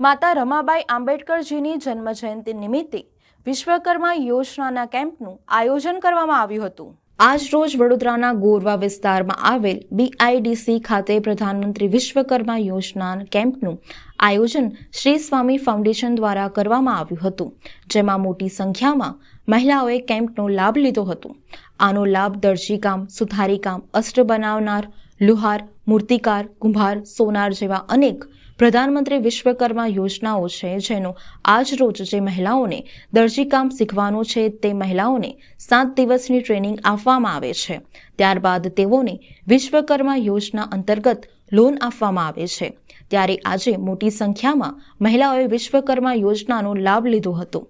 માતા રમાબાઈ આંબેડકરજીની જન્મજયંતિ નિમિત્તે વિશ્વકર્મા યોજનાના કેમ્પનું આયોજન કરવામાં આવ્યું હતું. આજ રોજ વડોદરાના ગોરવા વિસ્તારમાં આવેલ બીઆઈડીસી ખાતે પ્રધાનમંત્રી વિશ્વકર્મા યોજના કેમ્પનું આયોજન શ્રી સ્વામી ફાઉન્ડેશન દ્વારા કરવામાં આવ્યું હતું, જેમાં મોટી સંખ્યામાં મહિલાઓએ કેમ્પનો લાભ લીધો હતો. આનો લાભ દરજી કામ સુથારી કામ અસ્ત્ર બનાવનાર, લુહાર મૂર્તિકાર, કુંભાર, સોનાર જેવા અનેક પ્રધાનમંત્રી વિશ્વકર્મા યોજનાઓ છે, જેનો આજ રોજ જે મહિલાઓને દરજીકામ શીખવાનું છે, તે મહિલાઓને સાત દિવસની ટ્રેનિંગ આપવામાં આવે છે. ત્યારબાદ તેઓને વિશ્વકર્મા યોજના અંતર્ગત લોન આપવામાં આવે છે. ત્યારે આજે મોટી સંખ્યામાં મહિલાઓએ વિશ્વકર્મા યોજનાનો લાભ લીધો હતો.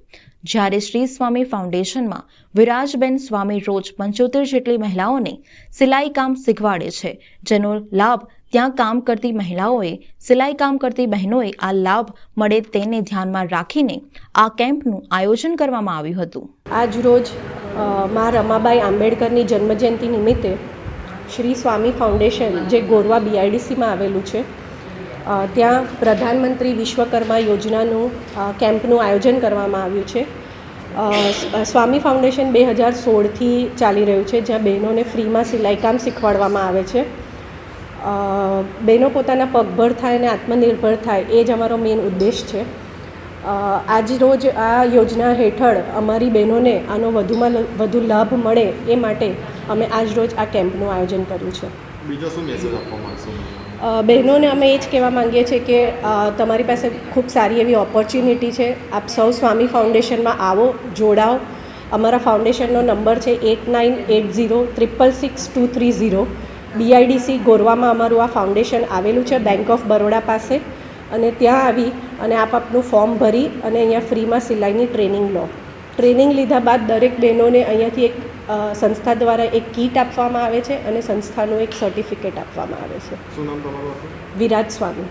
જ્યારે શ્રી સ્વામી ફાઉન્ડેશનમાં વિરાજબેન સ્વામી રોજ પંચોતેર જેટલી મહિલાઓને સિલાઈ કામ શીખવાડે છે, જેનો લાભ ત્યાં કામ કરતી મહિલાઓએ, સિલાઈ કામ કરતી બહેનોએ આ લાભ મળે તેને ધ્યાનમાં રાખીને આ કેમ્પનું આયોજન કરવામાં આવ્યું હતું. આજ રોજ મા રમાબાઈ આંબેડકરની જન્મજયંતિ નિમિત્તે શ્રી સ્વામી ફાઉન્ડેશન, જે ગોરવા બીઆઈડીસીમાં આવેલું છે ત્યાં પ્રધાનમંત્રી વિશ્વકર્મા યોજનાનું કેમ્પનું આયોજન કરવામાં આવ્યું છે. સ્વામી ફાઉન્ડેશન બે હજાર સોળથી ચાલી રહ્યું છે, જ્યાં બહેનોને ફ્રીમાં સિલાઈકામ શીખવાડવામાં આવે છે. બહેનો પોતાના પગભર થાય અને આત્મનિર્ભર થાય, એ જ અમારો મેઇન ઉદ્દેશ છે. આજ રોજ આ યોજના હેઠળ અમારી બહેનોને આનો વધુમાં વધુ લાભ મળે એ માટે અમે આજ રોજ આ કેમ્પનું આયોજન કર્યું છે. બીજો શું મેસેજ આપવા માંગશો બહેનોને અમે એ જ કહેવા માંગીએ છીએ કે તમારી પાસે ખૂબ સારી એવી ઓપોર્ચ્યુનિટી છે. આપ સૌ સ્વામી ફાઉન્ડેશનમાં આવો, જોડાઓ. અમારા ફાઉન્ડેશનનો નંબર છે eight nine eight zero triple six two three zero BIDC ગોરવામાં અમારું આ ફાઉન્ડેશન આવેલું છે બેંક ઓફ બરોડા પાસે. અને ત્યાં આવી અને આપ આપનું ફોર્મ ભરી અને અહીંયા ફ્રીમાં સિલાઈની ટ્રેનિંગ લો. ટ્રેનિંગ લીધા બાદ દરેક બહેનોને અહીંયાથી એક સંસ્થા દ્વારા એક કીટ આપવામાં આવે છે અને સંસ્થાનું એક સર્ટિફિકેટ આપવામાં આવે છે. વિરાજ સ્વામી.